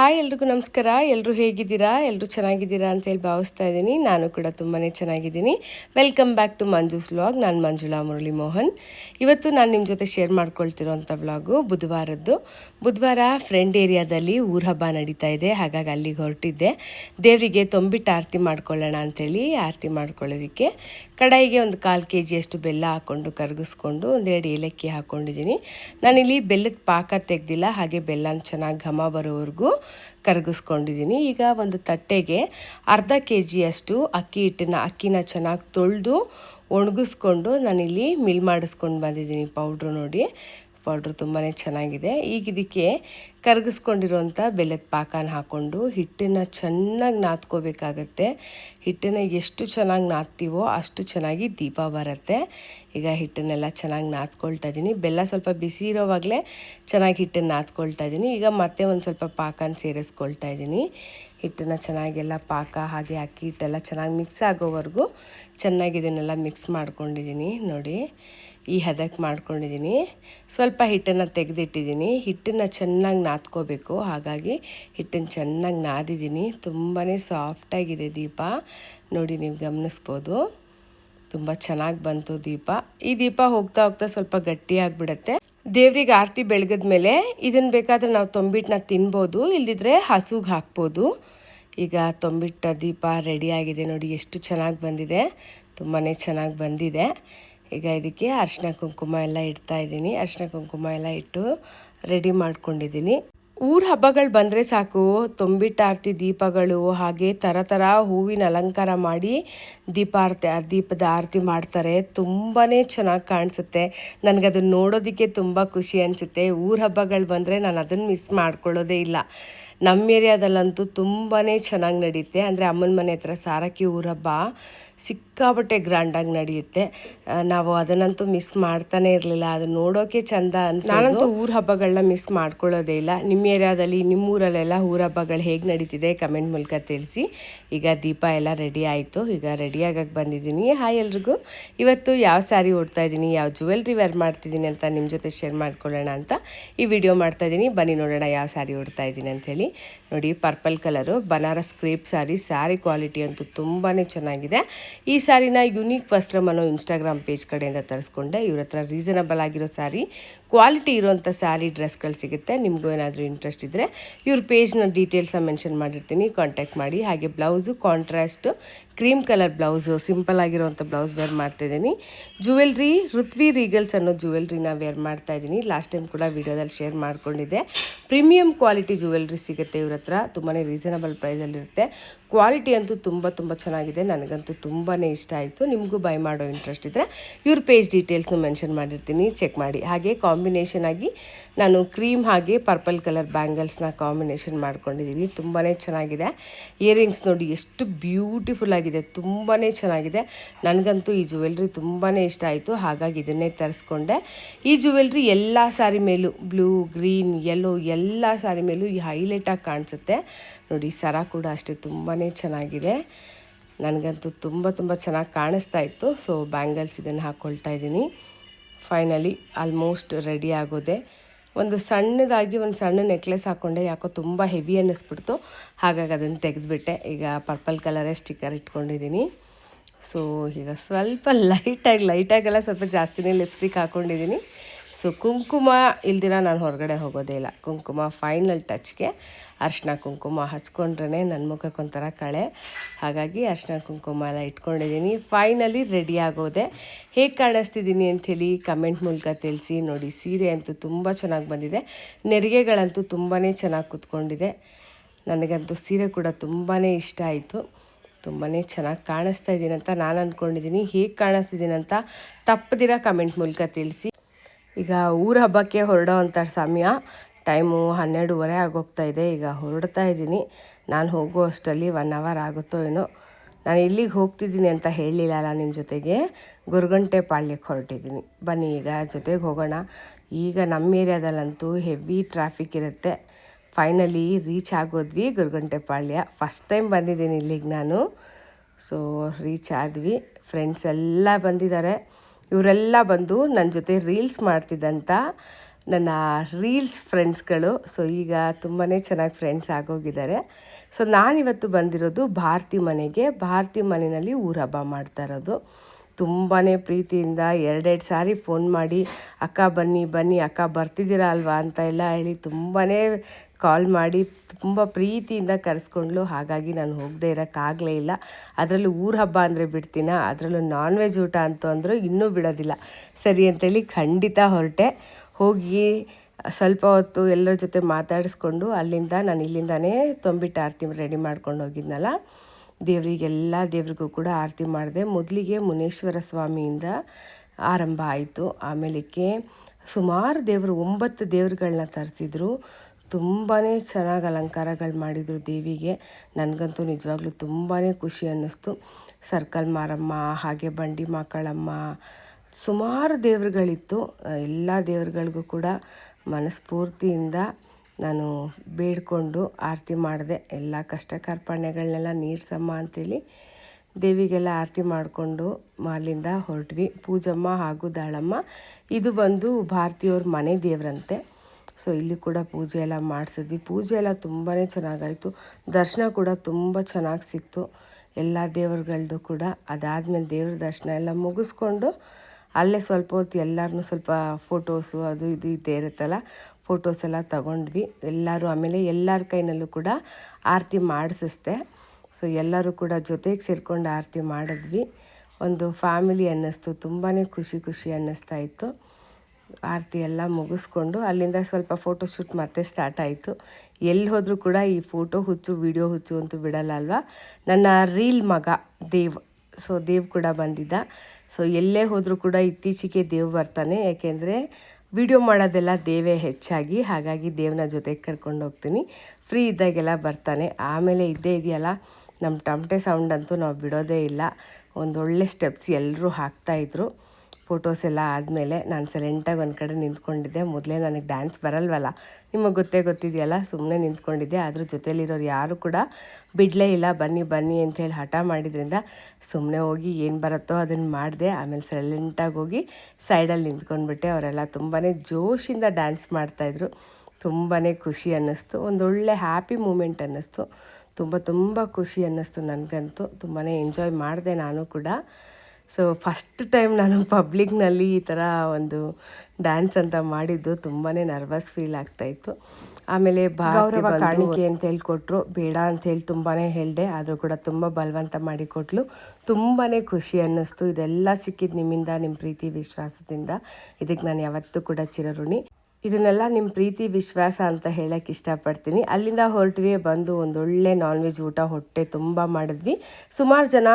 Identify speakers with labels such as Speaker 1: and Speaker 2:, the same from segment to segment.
Speaker 1: Hi ಎಲ್ರಿಗೂ ನಮಸ್ಕಾರ. ಎಲ್ಲರೂ ಹೇಗಿದ್ದೀರಾ? ಎಲ್ಲರೂ ಚೆನ್ನಾಗಿದ್ದೀರಾ ಅಂತೇಳಿ ಭಾವಿಸ್ತಾ ಇದ್ದೀನಿ. ನಾನು ಕೂಡ ತುಂಬಾ ಚೆನ್ನಾಗಿದ್ದೀನಿ. Welcome back to Manju's vlog ನಾನು ಮಂಜುಳಾ ಮುರಳಿ ಮೋಹನ್. ಇವತ್ತು ನಾನು ನಿಮ್ಮ ಜೊತೆ ಶೇರ್ ಮಾಡ್ಕೊಳ್ತಿರೋಂಥ ವ್ಲಾಗು ಬುಧವಾರದ್ದು. ಬುಧವಾರ ಫ್ರೆಂಡ್ ಏರಿಯಾದಲ್ಲಿ ಊರ ಹಬ್ಬ ನಡೀತಾ ಇದೆ. ಹಾಗಾಗಿ ಅಲ್ಲಿಗೆ ಹೊರಟಿದ್ದೆ. ದೇವರಿಗೆ ತುಂಬಿಟ್ಟು ಆರತಿ ಮಾಡ್ಕೊಳ್ಳೋಣ ಅಂಥೇಳಿ ಆರತಿ ಮಾಡ್ಕೊಳ್ಳೋದಕ್ಕೆ ಕಡಾಯಿಗೆ ಒಂದು ಕಾಲು ಕೆ ಜಿಯಷ್ಟು ಬೆಲ್ಲ ಹಾಕ್ಕೊಂಡು ಕರಗಿಸ್ಕೊಂಡು ಒಂದೆರಡು ಏಲಕ್ಕಿ ಹಾಕ್ಕೊಂಡಿದ್ದೀನಿ ನಾನಿಲ್ಲಿ ಬೆಲ್ಲದ ಪಾಕ ತೆಗ್ದಿಲ್ಲ. ಹಾಗೆ ಬೆಲ್ಲನ ಚೆನ್ನಾಗಿ ಘಮ ಬರೋವರೆಗೂ ಕರಗಿಸ್ಕೊಂಡಿದ್ದೀನಿ. ಈಗ ಒಂದು ತಟ್ಟೆಗೆ ಅರ್ಧ ಕೆ ಜಿಯಷ್ಟು ಅಕ್ಕಿ ಹಿಟ್ಟನ್ನ ಅಕ್ಕಿನ ಚೆನ್ನಾಗಿ ತೊಳೆದು ಒಣಗಿಸ್ಕೊಂಡು ನಾನಿಲ್ಲಿ ಮಿಲ್ ಮಾಡಿಸ್ಕೊಂಡು ಬಂದಿದ್ದೀನಿ. ಪೌಡ್ರು ನೋಡಿ, ಪೌಡ್ರು ತುಂಬಾ ಚೆನ್ನಾಗಿದೆ. ಈಗ ಇದಕ್ಕೆ ಕರಗಿಸ್ಕೊಂಡಿರೋಂಥ ಬೆಲ್ಲದ ಪಾಕನ ಹಾಕ್ಕೊಂಡು ಹಿಟ್ಟನ್ನು ಚೆನ್ನಾಗಿ ನಾದ್ಕೋಬೇಕಾಗತ್ತೆ. ಹಿಟ್ಟನ್ನು ಎಷ್ಟು ಚೆನ್ನಾಗಿ ನಾದ್ತೀವೋ ಅಷ್ಟು ಚೆನ್ನಾಗಿ ದೀಪ ಬರುತ್ತೆ. ಈಗ ಹಿಟ್ಟನ್ನೆಲ್ಲ ಚೆನ್ನಾಗಿ ನಾದ್ಕೊಳ್ತಾ ಇದ್ದೀನಿ ಬೆಲ್ಲ ಸ್ವಲ್ಪ ಬಿಸಿ ಇರೋವಾಗಲೇ ಚೆನ್ನಾಗಿ ಹಿಟ್ಟನ್ನು ನಾದ್ಕೊಳ್ತಾ ಇದ್ದೀನಿ ಈಗ ಮತ್ತೆ ಒಂದು ಸ್ವಲ್ಪ ಪಾಕನ ಸೇರಿಸ್ಕೊಳ್ತಾ ಇದ್ದೀನಿ ಹಿಟ್ಟನ್ನು ಚೆನ್ನಾಗೆಲ್ಲ ಪಾಕ ಹಾಗೆ ಅಕ್ಕಿ ಹಿಟ್ಟೆಲ್ಲ ಚೆನ್ನಾಗಿ ಮಿಕ್ಸ್ ಆಗೋವರೆಗೂ ಚೆನ್ನಾಗಿ ಇದನ್ನೆಲ್ಲ ಮಿಕ್ಸ್ ಮಾಡ್ಕೊಂಡಿದ್ದೀನಿ ನೋಡಿ, ಈ ಹದಕ್ಕೆ ಮಾಡ್ಕೊಂಡಿದ್ದೀನಿ ಸ್ವಲ್ಪ ಹಿಟ್ಟನ್ನು ತೆಗೆದಿಟ್ಟಿದ್ದೀನಿ ಹಿಟ್ಟನ್ನು ಚೆನ್ನಾಗಿ ನಾದ್ಕೋಬೇಕು. ಹಾಗಾಗಿ ಹಿಟ್ಟನ್ನು ಚೆನ್ನಾಗಿ ನಾದಿದ್ದೀನಿ. ತುಂಬಾ ಸಾಫ್ಟಾಗಿದೆ ದೀಪ. ನೋಡಿ ನೀವು ಗಮನಿಸ್ಬೋದು. ತುಂಬ ಚೆನ್ನಾಗಿ ಬಂತು ದೀಪ. ಈ ದೀಪ ಹೋಗ್ತಾ ಹೋಗ್ತಾ ಸ್ವಲ್ಪ ಗಟ್ಟಿಯಾಗಿಬಿಡತ್ತೆ ದೇವ್ರಿಗೆ ಆರತಿ ಬೆಳಗದ ಮೇಲೆ ಇದನ್ನು ಬೇಕಾದರೆ ನಾವು ತೊಂಬಿಟ್ಟನ್ನ ತಿನ್ಬೋದು. ಇಲ್ಲದಿದ್ರೆ ಹಸುಗೆ ಹಾಕ್ಬೋದು. ಈಗ ತೊಂಬಿಟ್ಟ ದೀಪ ರೆಡಿಯಾಗಿದೆ ನೋಡಿ ಎಷ್ಟು ಚೆನ್ನಾಗಿ ಬಂದಿದೆ. ತುಂಬಾ ಚೆನ್ನಾಗಿ ಬಂದಿದೆ. ಈಗ ಇದಕ್ಕೆ ಅರಿಶಿನ ಕುಂಕುಮ ಎಲ್ಲ ಇಡ್ತಾ ಇದ್ದೀನಿ. ಅರಿಶಿನ ಕುಂಕುಮ ಎಲ್ಲ ಇಟ್ಟು ರೆಡಿ ಮಾಡ್ಕೊಂಡಿದ್ದೀನಿ. ಊರ ಹಬ್ಬಗಳು ಬಂದರೆ ಸಾಕು. ತುಂಬಿಟ್ಟಾರ್ತಿ ದೀಪಗಳು, ಹಾಗೆ ಥರ ಥರ ಹೂವಿನ ಅಲಂಕಾರ ಮಾಡಿ ದೀಪಾರ್ತಿ ದೀಪದ ಆರತಿ ಮಾಡ್ತಾರೆ. ತುಂಬಾ ಚೆನ್ನಾಗಿ ಕಾಣಿಸುತ್ತೆ. ನನಗದನ್ನು ನೋಡೋದಕ್ಕೆ ತುಂಬ ಖುಷಿ ಅನಿಸುತ್ತೆ. ಊರ ಹಬ್ಬಗಳು ಬಂದರೆ ನಾನು ಅದನ್ನು ಮಿಸ್ ಮಾಡ್ಕೊಳ್ಳೋದೇ ಇಲ್ಲ. ನಮ್ಮ ಏರಿಯಾದಲ್ಲಂತೂ ತುಂಬಾ ಚೆನ್ನಾಗಿ ನಡೆಯುತ್ತೆ. ಅಂದರೆ ಅಮ್ಮನ ಮನೆ ಹತ್ರ ಸಾರಕ್ಕಿ ಊರಬ್ಬ ಸಿಕ್ಕಾಪಟ್ಟೆ ಗ್ರ್ಯಾಂಡಾಗಿ ನಡೆಯುತ್ತೆ. ನಾವು ಅದನ್ನಂತೂ ಮಿಸ್ ಮಾಡ್ತಾನೆ ಇರಲಿಲ್ಲ. ಅದು ನೋಡೋಕೆ ಚಂದ ಅನ್ಸ ನಾನಂತೂ ಊರ ಹಬ್ಬಗಳನ್ನ ಮಿಸ್ ಮಾಡ್ಕೊಳ್ಳೋದೇ ಇಲ್ಲ. ನಿಮ್ಮ ಏರಿಯಾದಲ್ಲಿ ನಿಮ್ಮೂರಲ್ಲೆಲ್ಲ ಊರ ಹಬ್ಬಗಳು ಹೇಗೆ ನಡೀತಿದೆ ಕಮೆಂಟ್ ಮೂಲಕ ತಿಳಿಸಿ. ಈಗ ದೀಪ ಎಲ್ಲ ರೆಡಿ ಆಯಿತು. ಈಗ ರೆಡಿಯಾಗಕ್ಕೆ ಬಂದಿದ್ದೀನಿ. ಹಾಯ್ ಎಲ್ರಿಗೂ. ಇವತ್ತು ಯಾವ ಸ್ಯಾರಿ ಉಡ್ತಾ ಇದ್ದೀನಿ, ಯಾವ ಜುವೆಲ್ರಿ ವೇರ್ ಮಾಡ್ತಿದ್ದೀನಿ ಅಂತ ನಿಮ್ಮ ಜೊತೆ ಶೇರ್ ಮಾಡ್ಕೊಳ್ಳೋಣ ಅಂತ ಈ ವಿಡಿಯೋ ಮಾಡ್ತಾ ಇದ್ದೀನಿ. ಬನ್ನಿ ನೋಡೋಣ ಯಾವ ಸ್ಯಾರಿ ಓಡ್ತಾ ಇದ್ದೀನಿ ಅಂಥೇಳಿ ನೋಡಿ purple colour, Banaras crepe sari sari quality ಅಂತೂ ತುಂಬಾ ಚೆನ್ನಾಗಿದೆ. ಈ ಸ್ಯಾರಿನ ಯುನೀಕ್ ವಸ್ತ್ರಮ್ ಅನ್ನೋ ಇನ್ಸ್ಟಾಗ್ರಾಮ್ ಪೇಜ್ ಕಡೆಯಿಂದ ತರಿಸ್ಕೊಂಡೆ. ಇವ್ರ ಹತ್ರ ರೀಸನಬಲ್ ಆಗಿರೋ ಸ್ಯಾರಿ. ಕ್ವಾಲಿಟಿ ಇರುವಂಥ ಸ್ಯಾರಿ ಡ್ರೆಸ್ಗಳು ಸಿಗುತ್ತೆ. ನಿಮಗೂ ಏನಾದರೂ ಇಂಟ್ರೆಸ್ಟ್ ಇದ್ದರೆ ಇವ್ರ ಪೇಜ್ನ ಡೀಟೇಲ್ಸ ಮೆನ್ಷನ್ ಮಾಡಿರ್ತೀನಿ. ಕಾಂಟ್ಯಾಕ್ಟ್ ಮಾಡಿ. ಹಾಗೆ blouse contrast cream colour blouse simple ಆಗಿರುವಂಥ ಬ್ಲೌಸ್ ವೇರ್ ಮಾಡ್ತಾಯಿದ್ದೀನಿ ಜುವೆಲ್ರಿ ಋತ್ವಿ ರೀಗಲ್ಸ್ ಅನ್ನೋ ಜುವೆಲ್ರಿನ ವೇರ್ ಮಾಡ್ತಾ ಇದ್ದೀನಿ. ಲಾಸ್ಟ್ ಟೈಮ್ ಕೂಡ ವೀಡಿಯೋದಲ್ಲಿ ಶೇರ್ ಮಾಡ್ಕೊಂಡಿದ್ದೆ. ಪ್ರೀಮಿಯಂ ಕ್ವಾಲಿಟಿ ಜುವೆಲ್ರಿ ಸಿಗುತ್ತೆ ಇವ್ರ ಹತ್ರ. ತುಂಬಾ ರೀಸನಬಲ್ ಪ್ರೈಸಲ್ಲಿರುತ್ತೆ ಕ್ವಾಲಿಟಿ ಅಂತೂ ತುಂಬ ತುಂಬ ಚೆನ್ನಾಗಿದೆ. ನನಗಂತೂ ತುಂಬಾ ಇಷ್ಟ ಆಯಿತು. ನಿಮಗೂ ಬೈ ಮಾಡೋ ಇಂಟ್ರೆಸ್ಟ್ ಇದ್ದರೆ ಇವ್ರ ಪೇಜ್ ಡೀಟೇಲ್ಸ್ನು ಮೆನ್ಷನ್ ಮಾಡಿರ್ತೀನಿ. ಚೆಕ್ ಮಾಡಿ. ಹಾಗೆ ಕಾಂಬಿನೇಷನ್ ಆಗಿ ನಾನು ಕ್ರೀಮ್ ಹಾಗೆ ಪರ್ಪಲ್ ಕಲರ್ ಬ್ಯಾಂಗಲ್ಸ್ನ ಕಾಂಬಿನೇಷನ್ ಮಾಡ್ಕೊಂಡಿದ್ದೀನಿ ತುಂಬಾ ಚೆನ್ನಾಗಿದೆ. ಇಯರಿಂಗ್ಸ್ ನೋಡಿ ಎಷ್ಟು ಬ್ಯೂಟಿಫುಲ್ ಆಗಿದೆ. ತುಂಬಾ ಚೆನ್ನಾಗಿದೆ. ನನಗಂತೂ ಈ ಜುವೆಲ್ರಿ ತುಂಬಾ ಇಷ್ಟ ಆಯಿತು. ಹಾಗಾಗಿ ಇದನ್ನೇ ತರಿಸ್ಕೊಂಡೆ. ಈ ಜುವೆಲ್ರಿ ಎಲ್ಲ ಸ್ಯಾರಿ ಮೇಲೂ ಬ್ಲೂ ಗ್ರೀನ್ ಯೆಲ್ಲೋ ಎಲ್ಲ ಸ್ಯಾರಿ ಮೇಲೂ ಈ ಹೈಲೈಟಾಗಿ ಕಾಣಿಸುತ್ತೆ. ನೋಡಿ, ಸರ ಕೂಡ ಅಷ್ಟೇ ತುಂಬಾ ಚೆನ್ನಾಗಿದೆ. ನನಗಂತೂ ತುಂಬ ತುಂಬ ಚೆನ್ನಾಗಿ ಕಾಣಿಸ್ತಾ ಇತ್ತು. ಸೊ ಬ್ಯಾಂಗಲ್ಸ್ ಇದನ್ನು ಹಾಕ್ಕೊಳ್ತಾ ಇದ್ದೀನಿ. ಫೈನಲಿ ಆಲ್ಮೋಸ್ಟ್ ರೆಡಿ ಆಗೋದೆ. ಒಂದು ಸಣ್ಣದಾಗಿ ಒಂದು ಸಣ್ಣ ನೆಕ್ಲೆಸ್ ಹಾಕ್ಕೊಂಡೆ ಯಾಕೋ ತುಂಬ ಹೆವಿ ಅನ್ನಿಸ್ಬಿಡ್ತು. ಹಾಗಾಗಿ ಅದನ್ನು ತೆಗೆದುಬಿಟ್ಟೆ. ಈಗ ಪರ್ಪಲ್ ಕಲರೇ ಸ್ಟಿಕ್ಕರ್ ಇಟ್ಕೊಂಡಿದ್ದೀನಿ ಸೊ ಈಗ ಸ್ವಲ್ಪ ಲೈಟಾಗಿ ಲೈಟಾಗೆಲ್ಲ ಸ್ವಲ್ಪ ಜಾಸ್ತಿನೇ ಲಿಪ್ಸ್ಟಿಕ್ ಹಾಕ್ಕೊಂಡಿದ್ದೀನಿ ಸೊ ಕುಂಕುಮ ಇಲ್ದಿರ ನಾನು ಹೊರಗಡೆ ಹೋಗೋದೇ ಇಲ್ಲ. ಕುಂಕುಮ ಫೈನಲ್ ಟಚ್ಗೆ ಅರ್ಶಿನ ಕುಂಕುಮ ಹಚ್ಕೊಂಡ್ರೇ ನನ್ನ ಮುಖಕ್ಕೊಂಥರ ಕಳೆ. ಹಾಗಾಗಿ ಅರ್ಶಿನ ಕುಂಕುಮ ಎಲ್ಲ ಇಟ್ಕೊಂಡಿದ್ದೀನಿ. ಫೈನಲಿ ರೆಡಿ ಆಗೋದೆ. ಹೇಗೆ ಕಾಣಿಸ್ತಿದ್ದೀನಿ ಅಂಥೇಳಿ ಕಮೆಂಟ್ ಮೂಲಕ ತಿಳಿಸಿ. ನೋಡಿ, ಸೀರೆ ಅಂತೂ ತುಂಬ ಚೆನ್ನಾಗಿ ಬಂದಿದೆ. ನೆರಿಗೆಗಳಂತೂ ತುಂಬಾ ಚೆನ್ನಾಗಿ ಕೂತ್ಕೊಂಡಿದೆ. ನನಗಂತೂ ಸೀರೆ ಕೂಡ ತುಂಬಾ ಇಷ್ಟ ಆಯಿತು. ತುಂಬಾ ಚೆನ್ನಾಗಿ ಕಾಣಿಸ್ತಾ ಇದ್ದೀನಿ ಅಂತ ನಾನು ಅಂದ್ಕೊಂಡಿದ್ದೀನಿ ಹೇಗೆ ಕಾಣಿಸ್ತಿದ್ದೀನಿ ಅಂತ ತಪ್ಪದಿರ ಕಮೆಂಟ್ ಮೂಲಕ ತಿಳಿಸಿ. ಈಗ ಊರ ಹಬ್ಬಕ್ಕೆ ಹೊರಡೋ ಅಂಥ ಸಮಯ ಟೈಮು ಹನ್ನೆರಡೂವರೆ ಆಗೋಗ್ತಾ ಇದೆ. ಈಗ ಹೊರಡ್ತಾ ಇದ್ದೀನಿ. ನಾನು ಹೋಗೋ ಅಷ್ಟರಲ್ಲಿ ಒನ್ ಅವರ್ ಆಗುತ್ತೋ ಏನೋ. ನಾನು ಇಲ್ಲಿಗೆ ಹೋಗ್ತಿದ್ದೀನಿ ಅಂತ ಹೇಳಲಿಲ್ಲಲ್ಲ ನಿಮ್ಮ ಜೊತೆಗೆ. ಗುರುಗಂಟೆ ಪಾಳ್ಯಕ್ಕೆ ಹೊರಟಿದ್ದೀನಿ. ಬನ್ನಿ ಈಗ ಜೊತೆಗೆ ಹೋಗೋಣ. ಈಗ ನಮ್ಮ ಏರಿಯಾದಲ್ಲಂತೂ ಹೆವಿ ಟ್ರಾಫಿಕ್ ಇರುತ್ತೆ. ಫೈನಲಿ ರೀಚ್ ಆಗೋದ್ವಿ ಗುರುಗಂಟೆ ಪಾಳ್ಯ. ಫಸ್ಟ್ ಟೈಮ್ ಬಂದಿದ್ದೀನಿ ಇಲ್ಲಿಗೆ ನಾನು. ಸೊ ರೀಚ್ ಆದ್ವಿ. ಫ್ರೆಂಡ್ಸ್ ಎಲ್ಲ ಬಂದಿದ್ದಾರೆ. ಇವರೆಲ್ಲ ಬಂದು ನನ್ನ ಜೊತೆ ರೀಲ್ಸ್ ಮಾಡ್ತಿದ್ದಂಥ ನನ್ನ ರೀಲ್ಸ್ ಫ್ರೆಂಡ್ಸ್ಗಳು. ಸೊ, ಈಗ ತುಂಬಾ ಚೆನ್ನಾಗಿ ಫ್ರೆಂಡ್ಸ್ ಆಗೋಗಿದ್ದಾರೆ. ಸೊ, ನಾನಿವತ್ತು ಬಂದಿರೋದು ಭಾರತಿ ಮನೆಗೆ. ಭಾರತಿ ಮನೆಯಲ್ಲಿ ಊರ ಹಬ್ಬ ಮಾಡ್ತಾ ಇರೋದು. ತುಂಬಾ ಪ್ರೀತಿಯಿಂದ ಎರಡೆರಡು ಸಾರಿ ಫೋನ್ ಮಾಡಿ, ಅಕ್ಕ ಬನ್ನಿ ಬನ್ನಿ, ಅಕ್ಕ ಬರ್ತಿದ್ದೀರಾ ಅಲ್ವಾ? ಅಂತ ಎಲ್ಲ ಹೇಳಿ ತುಂಬಾ ಕಾಲ್ ಮಾಡಿ ತುಂಬ ಪ್ರೀತಿಯಿಂದ ಕರೆಸ್ಕೊಂಡ್ಲು. ಹಾಗಾಗಿ ನಾನು ಹೋಗದೆ ಇರೋಕ್ಕಾಗಲೇ ಇಲ್ಲ. ಅದರಲ್ಲೂ ಊರ ಹಬ್ಬ ಅಂದರೆ ಬಿಡ್ತೀನ? ಅದರಲ್ಲೂ ನಾನ್ ವೆಜ್ ಊಟ ಅಂತ ಅಂದರೂ ಇನ್ನೂ ಬಿಡೋದಿಲ್ಲ. ಸರಿ ಅಂತೇಳಿ ಖಂಡಿತ ಹೊರಟೆ. ಹೋಗಿ ಸ್ವಲ್ಪ ಹೊತ್ತು ಎಲ್ಲರ ಜೊತೆ ಮಾತಾಡಿಸ್ಕೊಂಡು ಅಲ್ಲಿಂದ ನಾನು ಇಲ್ಲಿಂದಾನೇ ತೊಂಬಿಟ್ಟು ಆರತಿ ರೆಡಿ ಮಾಡ್ಕೊಂಡು ಹೋಗಿದ್ನಲ್ಲ. ದೇವರಿಗೆಲ್ಲ ದೇವರಿಗೂ ಕೂಡ ಆರತಿ ಮಾಡಿದೆ. ಮೊದಲಿಗೆ ಮುನೇಶ್ವರ ಸ್ವಾಮಿಯಿಂದ ಆರಂಭ ಆಯಿತು. ಆಮೇಲಕ್ಕೆ ಸುಮಾರು ದೇವರು, ಒಂಬತ್ತು ದೇವರುಗಳನ್ನ ತರಿಸಿದ್ರು. ತುಂಬಾ ಚೆನ್ನಾಗಿ ಅಲಂಕಾರಗಳು ಮಾಡಿದರು ದೇವಿಗೆ. ನನಗಂತೂ ನಿಜವಾಗ್ಲೂ ತುಂಬಾ ಖುಷಿ ಅನ್ನಿಸ್ತು. ಸರ್ಕಲ್ ಮಾರಮ್ಮ, ಹಾಗೆ ಬಂಡಿ ಮಕ್ಕಳಮ್ಮ ಸುಮಾರು ದೇವರುಗಳಿತ್ತು. ಎಲ್ಲ ದೇವರುಗಳಿಗೂ ಕೂಡ ಮನಸ್ಫೂರ್ತಿಯಿಂದ ನಾನು ಬೇಡಿಕೊಂಡು ಆರತಿ ಮಾಡಿದೆ. ಎಲ್ಲ ಕಷ್ಟ ಕಾರ್ಪಣ್ಯಗಳನ್ನೆಲ್ಲ ನೀಡ್ಸಮ್ಮ ಅಂಥೇಳಿ ದೇವಿಗೆಲ್ಲ ಆರತಿ ಮಾಡಿಕೊಂಡು ಅಲ್ಲಿಂದ ಹೊರಟ್ವಿ. ಪೂಜಮ್ಮ ಹಾಗೂ ದಾಳಮ್ಮ. ಇದು ಬಂದು ಭಾರತೀಯವ್ರ ಮನೆ ದೇವರಂತೆ. ಸೊ ಇಲ್ಲಿ ಕೂಡ ಪೂಜೆ ಎಲ್ಲ ಮಾಡಿಸಿದ್ವಿ. ಪೂಜೆ ಎಲ್ಲ ತುಂಬಾ ಚೆನ್ನಾಗಾಯಿತು. ದರ್ಶನ ಕೂಡ ತುಂಬ ಚೆನ್ನಾಗಿ ಸಿಕ್ತು. ಎಲ್ಲ ದೇವರುಗಳದ್ದು ಕೂಡ. ಅದಾದಮೇಲೆ ದೇವ್ರ ದರ್ಶನ ಎಲ್ಲ ಮುಗಿಸ್ಕೊಂಡು ಅಲ್ಲೇ ಸ್ವಲ್ಪ ಹೊತ್ತು ಎಲ್ಲರನ್ನೂ ಸ್ವಲ್ಪ ಫೋಟೋಸು ಅದು ಇದು ಇದ್ದೇ ಇರುತ್ತಲ್ಲ ಫೋಟೋಸ್ ಎಲ್ಲ ತಗೊಂಡ್ವಿ. ಎಲ್ಲರೂ ಆಮೇಲೆ ಎಲ್ಲರ ಕೈನಲ್ಲೂ ಕೂಡ ಆರತಿ ಮಾಡಿಸಿಸ್ದೆ. ಸೊ ಎಲ್ಲರೂ ಕೂಡ ಜೊತೆಗೆ ಸೇರಿಕೊಂಡು ಆರತಿ ಮಾಡಿದ್ವಿ. ಒಂದು ಫ್ಯಾಮಿಲಿ ಅನ್ನಿಸ್ತು. ತುಂಬಾ ಖುಷಿ ಖುಷಿ ಅನ್ನಿಸ್ತಾ ಇತ್ತು. ಆರತಿ ಎಲ್ಲ ಮುಗಿಸ್ಕೊಂಡು ಅಲ್ಲಿಂದ ಸ್ವಲ್ಪ ಫೋಟೋ ಶೂಟ್ ಮತ್ತೆ ಸ್ಟಾರ್ಟ್ ಆಯಿತು. ಎಲ್ಲಿ ಹೋದರೂ ಕೂಡ ಈ ಫೋಟೋ ಹುಚ್ಚು ವಿಡಿಯೋ ಹುಚ್ಚು ಅಂತೂ ಬಿಡಲ್ಲ ಅಲ್ವಾ? ನನ್ನ ರೀಲ್ ಮಗ ದೇವ್. ಸೊ ದೇವ್ ಕೂಡ ಬಂದಿದ್ದ. ಸೊ ಎಲ್ಲೇ ಹೋದರೂ ಕೂಡ ಇತ್ತೀಚೆಗೆ ದೇವ್ ಬರ್ತಾನೆ. ಯಾಕೆಂದರೆ ವಿಡಿಯೋ ಮಾಡೋದೆಲ್ಲ ದೇವೇ ಹೆಚ್ಚಾಗಿ. ಹಾಗಾಗಿ ದೇವನ ಜೊತೆಗೆ ಕರ್ಕೊಂಡು ಹೋಗ್ತೀನಿ. ಫ್ರೀ ಇದ್ದಾಗೆಲ್ಲ ಬರ್ತಾನೆ. ಆಮೇಲೆ ಇದ್ದೇ ಇದೆಯಲ್ಲ ನಮ್ಮ ಟಮಟೆ ಸೌಂಡ್ ಅಂತೂ ನಾವು ಬಿಡೋದೇ ಇಲ್ಲ. ಒಂದೊಳ್ಳೆ ಸ್ಟೆಪ್ಸ್ ಎಲ್ಲರೂ ಹಾಕ್ತಾಯಿದ್ರು ಫೋಟೋಸ್ ಎಲ್ಲ ಆದಮೇಲೆ ನಾನು ಸೈಲೆಂಟಾಗಿ ಒಂದು ಕಡೆ ನಿಂತ್ಕೊಂಡಿದ್ದೆ. ಮೊದಲೇ ನನಗೆ ಡ್ಯಾನ್ಸ್ ಬರಲ್ವಲ್ಲ? ನಿಮಗೆ ಗೊತ್ತೇ ಗೊತ್ತಿದೆಯಲ್ಲ? ಸುಮ್ಮನೆ ನಿಂತ್ಕೊಂಡಿದ್ದೆ. ಅದ್ರ ಜೊತೆಲಿರೋರು ಯಾರು ಕೂಡ ಬಿಡಲೇ ಇಲ್ಲ. ಬನ್ನಿ ಬನ್ನಿ ಅಂಥೇಳಿ ಹಠ ಮಾಡಿದ್ರಿಂದ ಸುಮ್ಮನೆ ಹೋಗಿ ಏನು ಬರುತ್ತೋ ಅದನ್ನು ಮಾಡಿದೆ. ಆಮೇಲೆ ಸೈಲೆಂಟಾಗಿ ಹೋಗಿ ಸೈಡಲ್ಲಿ ನಿಂತ್ಕೊಂಡ್ಬಿಟ್ಟೆ. ಅವರೆಲ್ಲ ತುಂಬಾ ಜೋಶಿಂದ ಡ್ಯಾನ್ಸ್ ಮಾಡ್ತಾಯಿದ್ರು ತುಂಬಾ ಖುಷಿ ಅನ್ನಿಸ್ತು. ಒಂದೊಳ್ಳೆ ಹ್ಯಾಪಿ ಮೂಮೆಂಟ್ ಅನ್ನಿಸ್ತು. ತುಂಬ ತುಂಬ ಖುಷಿ ಅನ್ನಿಸ್ತು ನನಗಂತೂ. ತುಂಬಾ ಎಂಜಾಯ್ ಮಾಡಿದೆ ನಾನು ಕೂಡ. ಸೊ ಫಸ್ಟ್ ಟೈಮ್ ನಾನು ಪಬ್ಲಿಕ್ನಲ್ಲಿ ಈ ಥರ ಒಂದು ಡ್ಯಾನ್ಸ್ ಅಂತ ಮಾಡಿದ್ದು ತುಂಬಾ ನರ್ವಸ್ ಫೀಲ್ ಆಗ್ತಾಯಿತ್ತು ಆಮೇಲೆ ಗೌರವ ಕಾಣಿಕೆ. ಅಂತ ಹೇಳ್ಕೊಟ್ರು ಬೇಡ ಅಂತ ಹೇಳಿ ತುಂಬಾ ಹೇಳಿದೆ ಆದರೂ ಕೂಡ ತುಂಬ ಬಲವಂತ ಮಾಡಿಕೊಟ್ಲು ತುಂಬಾ ಖುಷಿ ಅನ್ನಿಸ್ತು. ಇದೆಲ್ಲ ಸಿಕ್ಕಿದ್ದು ನಿಮ್ಮಿಂದ ನಿಮ್ಮ ಪ್ರೀತಿ ವಿಶ್ವಾಸದಿಂದ. ಇದಕ್ಕೆ ನಾನು ಯಾವತ್ತೂ ಕೂಡ ಚಿರಋಣಿ. ಇದನ್ನೆಲ್ಲ ನಿಮ್ಮ ಪ್ರೀತಿ ವಿಶ್ವಾಸ ಅಂತ ಹೇಳಕ್ಕೆ ಇಷ್ಟಪಡ್ತೀನಿ. ಅಲ್ಲಿಂದ ಹೊರಟ್ವಿ ಬಂದು ಒಂದೊಳ್ಳೆ ನಾನ್ ವೆಜ್ ಊಟ ಹೊಟ್ಟೆ ತುಂಬ ಮಾಡಿದ್ವಿ. ಸುಮಾರು ಜನ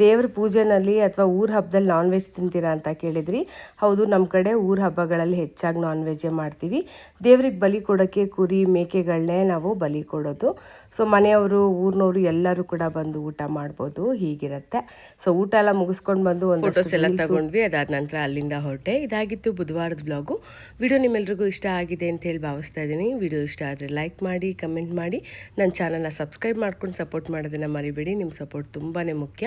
Speaker 1: ದೇವ್ರ ಪೂಜೆನಲ್ಲಿ ಅಥವಾ ಊರ ಹಬ್ಬದಲ್ಲಿ ನಾನ್ ವೆಜ್ ತಿಂತೀರಾ ಅಂತ ಕೇಳಿದ್ರಿ. ಹೌದು ನಮ್ಮ ಕಡೆ ಊರ ಹಬ್ಬಗಳಲ್ಲಿ ಹೆಚ್ಚಾಗಿ ನಾನ್ ವೆಜ್ಜೇ ಮಾಡ್ತೀವಿ. ದೇವ್ರಿಗೆ ಬಲಿ ಕೊಡೋಕ್ಕೆ ಕುರಿ ಮೇಕೆಗಳನ್ನೇ ನಾವು ಬಲಿ ಕೊಡೋದು. ಸೊ ಮನೆಯವರು ಊರಿನವರು ಎಲ್ಲರೂ ಕೂಡ ಬಂದು ಊಟ ಮಾಡ್ಬೋದು ಹೀಗಿರುತ್ತೆ. ಸೊ ಊಟ ಎಲ್ಲ ಮುಗಿಸ್ಕೊಂಡು ಬಂದು ಒಂದು ಫೋಟೋಸ್ ಎಲ್ಲ ತಗೊಂಡ್ವಿ ಅದಾದ ನಂತರ ಅಲ್ಲಿಂದ ಹೊರಟೆ. ಇದಾಗಿತ್ತು ಬುಧವಾರದ ಬ್ಲಾಗು ವಿಡಿಯೋ ನಿಮ್ಮೆಲ್ರಿಗೂ ಇಷ್ಟ ಆಗಿದೆ ಅಂತ ಹೇಳಿ ಭಾವಿಸ್ತಾ ಇದ್ದೀನಿ. ವಿಡಿಯೋ ಇಷ್ಟ ಆದರೆ ಲೈಕ್ ಮಾಡಿ ಕಮೆಂಟ್ ಮಾಡಿ. ನನ್ನ ಚಾನಲ್ನ ಸಬ್ಸ್ಕ್ರೈಬ್ ಮಾಡ್ಕೊಂಡು ಸಪೋರ್ಟ್ ಮಾಡೋದನ್ನು ಮರಿಬೇಡಿ. ನಿಮ್ಮ ಸಪೋರ್ಟ್ ತುಂಬಾ ಮುಖ್ಯ.